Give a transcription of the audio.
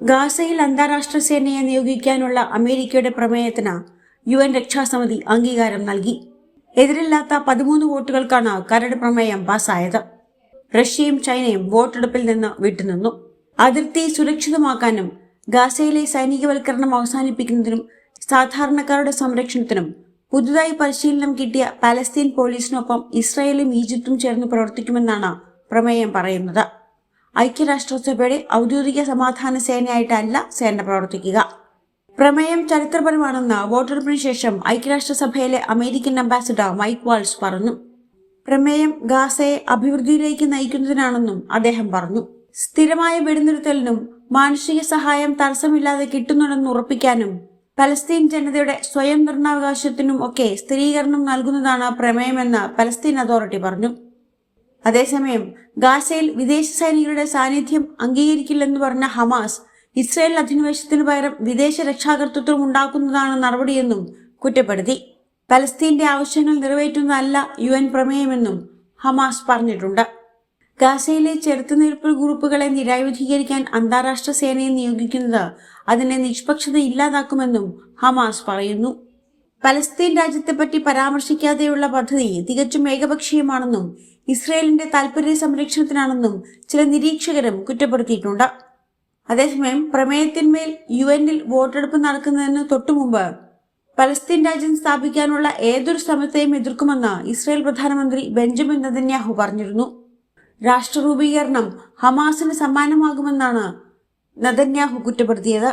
ഗാസയിൽ അന്താരാഷ്ട്ര സേനയെ നിയോഗിക്കാനുള്ള അമേരിക്കയുടെ പ്രമേയത്തിന് യു എൻ രക്ഷാസമിതി അംഗീകാരം നൽകി. എതിരില്ലാത്ത പതിമൂന്ന് വോട്ടുകൾക്കാണ് കരട് പ്രമേയം പാസ്സായത് റഷ്യയും ചൈനയും വോട്ടെടുപ്പിൽ നിന്ന് വിട്ടുനിന്നു. അതിർത്തി സുരക്ഷിതമാക്കാനും ഗാസയിലെ സൈനികവൽക്കരണം അവസാനിപ്പിക്കുന്നതിനും സാധാരണക്കാരുടെ സംരക്ഷണത്തിനും പുതുതായി പരിശീലനം കിട്ടിയ പാലസ്തീൻ പോലീസിനൊപ്പം ഇസ്രായേലും ഈജിപ്തും ചേർന്ന് പ്രവർത്തിക്കുമെന്നാണ് പ്രമേയം പറയുന്നത്. ഐക്യരാഷ്ട്രസഭയുടെ ഔദ്യോഗിക സമാധാന സേനയായിട്ടല്ല സേന പ്രവർത്തിക്കുക. പ്രമേയം ചരിത്രപരമാണെന്ന് വോട്ടെടുപ്പിന് ശേഷം ഐക്യരാഷ്ട്രസഭയിലെ അമേരിക്കൻ അംബാസിഡർ മൈക്ക് വാൾസ് പറഞ്ഞു. പ്രമേയം ഗാസയെ അഭിവൃദ്ധിയിലേക്ക് നയിക്കുന്നതിനാണെന്നും അദ്ദേഹം പറഞ്ഞു. സ്ഥിരമായ വെടിനിർത്തലിനും മാനുഷിക സഹായം തടസ്സമില്ലാതെ കിട്ടുന്നുണ്ടെന്ന് ഉറപ്പിക്കാനും പലസ്തീൻ ജനതയുടെ സ്വയം നിർണാവകാശത്തിനും ഒക്കെ സ്ഥിരീകരണം നൽകുന്നതാണ് പ്രമേയമെന്ന് പലസ്തീൻ അതോറിറ്റി പറഞ്ഞു. അതേസമയം ഗാസയിൽ വിദേശ സൈനികരുടെ സാന്നിധ്യം അംഗീകരിക്കില്ലെന്ന് പറഞ്ഞ ഹമാസ് ഇസ്രായേൽ അധിനിവേശത്തിന് പകരം വിദേശ രക്ഷാകർത്തൃത്വം ഉണ്ടാക്കുന്നതാണ് നടപടിയെന്നും കുറ്റപ്പെടുത്തി. പലസ്തീന്റെ ആവശ്യങ്ങൾ നിറവേറ്റുന്നതല്ല യു എൻ പ്രമേയമെന്നും ഹമാസ് പറഞ്ഞിട്ടുണ്ട്. ഗാസയിലെ ചെറുത്തുനിൽപ്പ് ഗ്രൂപ്പുകളെ നിരായുധീകരിക്കാൻ അന്താരാഷ്ട്ര സേനയെ നിയോഗിക്കുന്നത് അതിനെ നിഷ്പക്ഷത ഇല്ലാതാക്കുമെന്നും ഹമാസ് പറയുന്നു. പലസ്തീൻ രാജ്യത്തെ പറ്റി പരാമർശിക്കാതെയുള്ള പദ്ധതി തികച്ചും ഏകപക്ഷീയമാണെന്നും ഇസ്രയേലിന്റെ താൽപര്യ സംരക്ഷണത്തിനാണെന്നും ചില നിരീക്ഷകരും കുറ്റപ്പെടുത്തിയിട്ടുണ്ട്. അതേസമയം പ്രമേയത്തിന്മേൽ യു എന്നിൽ വോട്ടെടുപ്പ് നടക്കുന്നതിന് തൊട്ടുമുമ്പ് പലസ്തീൻ രാജ്യം സ്ഥാപിക്കാനുള്ള ഏതൊരു ശ്രമത്തെയും എതിർക്കുമെന്ന് ഇസ്രായേൽ പ്രധാനമന്ത്രി ബെഞ്ചമിൻ നദന്യാഹു പറഞ്ഞിരുന്നു. രാഷ്ട്രരൂപീകരണം ഹമാസിന് സമ്മാനമാകുമെന്നാണ് നദന്യാഹു കുറ്റപ്പെടുത്തിയത്.